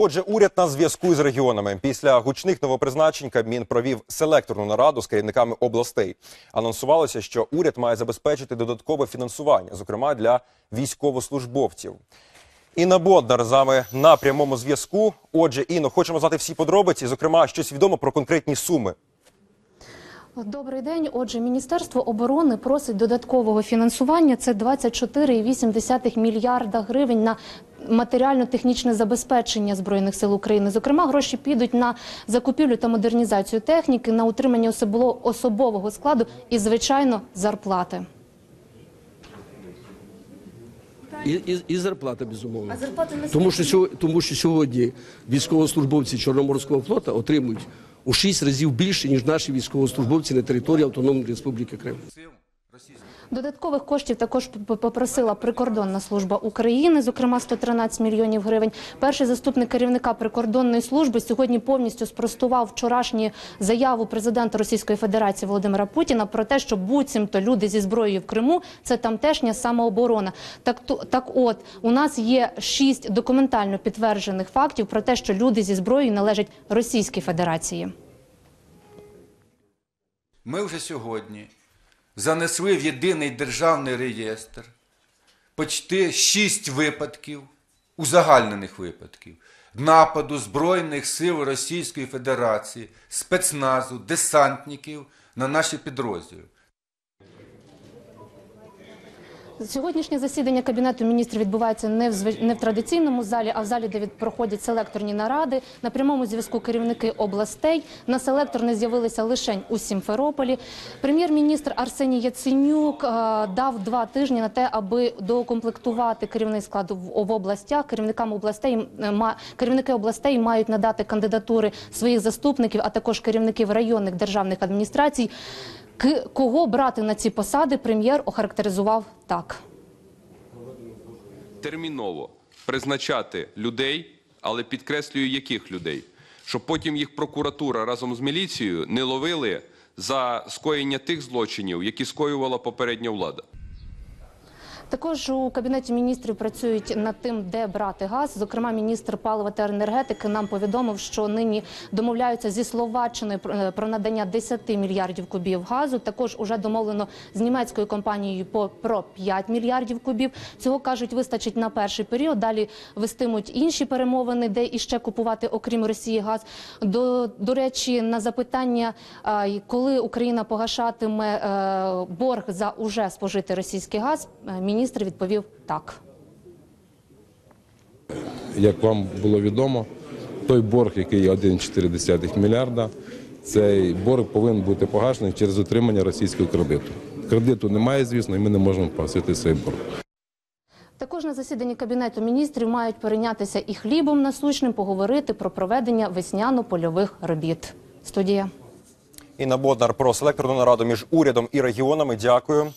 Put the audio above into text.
Отже, уряд на зв'язку з регіонами. Після гучних новопризначень Кабмін провів селекторну нараду з керівниками областей. Анонсувалося, що уряд має забезпечити додаткове фінансування, зокрема для військовослужбовців. Інна Боднар з нами на прямому зв'язку. Отже, Інно, хочемо знати всі подробиці, зокрема, щось відомо про конкретні суми. Добрий день. Отже, Міністерство оборони просить додаткового фінансування. Це 24,8 мільярда гривень на матеріально-технічне забезпечення збройних сил України. Зокрема, гроші підуть на закупівлю та модернізацію техніки, на утримання особового- складу і, звичайно, зарплати. І, і, і зарплата безумовно. А зарплати не тому що сьогодні, тому що сьогодні військовослужбовці Чорноморського флоту отримують у 6 разів більше ніж наші військовослужбовці на території Автономної Республіки Крим. Додаткових коштів також попросила прикордонна служба України, зокрема 113 мільйонів гривень. Перший заступник керівника прикордонної служби сьогодні повністю спростував вчорашню заяву президента Російської Федерації Володимира Путіна про те, що буцімто люди зі зброєю в Криму це тамтешня самооборона. Так так, от у нас є шість документально підтверджених фактів про те, що люди зі зброєю належать Російській Федерації. Ми вже сьогодні занесли в єдиний державний реєстр почти шість випадків, узагальнених випадків, нападу Збройних сил Російської Федерації, спецназу, десантників на наші підрозділи. Сьогоднішнє засідання кабінету міністрів відбувається не в звич- не в традиційному залі, а в залі, де від- проходять селекторні наради. На прямому зв'язку керівники областей. На селектор не з'явилися лише у Сімферополі. Прем'єр-міністр Арсеній Яценюк е, дав два тижні на те, аби доукомплектувати керівний склад в, в областях. Керівникам областей е, ма- керівники областей мають надати кандидатури своїх заступників, а також керівників районних державних адміністрацій. Кого брати на ці посади, прем'єр охарактеризував так. терміново призначати людей, але підкреслюю, яких людей, щоб потім їх прокуратура разом з міліцією не ловили за скоєння тих злочинів, які скоювала попередня влада. Також у кабінеті міністрів працюють над тим, де брати газ. Зокрема, міністр палива та енергетики нам повідомив, що нині домовляються зі Словаччиною про- е, надання 10 мільярдів кубів газу. Також уже домовлено з німецькою компанією по про 5 мільярдів кубів. Цього кажуть, вистачить на перший період. Далі вестимуть інші перемовини, де іще купувати, окрім Росії, газ. До, до речі, на запитання, коли Україна погашатиме е, борг за уже спожитий російський газ, е, міністр відповів так. Як вам було відомо, той борг, який є 1,4 мільярда, цей борг повинен бути погашений через отримання російського кредиту. Кредиту немає, звісно, і ми не можемо погасити цей борг. Також на засіданні кабінету міністрів мають перейнятися і хлібом насущним, поговорити про проведення весняно-польових робіт. Студія. Інна Боднар про селекторну нараду між урядом і регіонами. Дякую.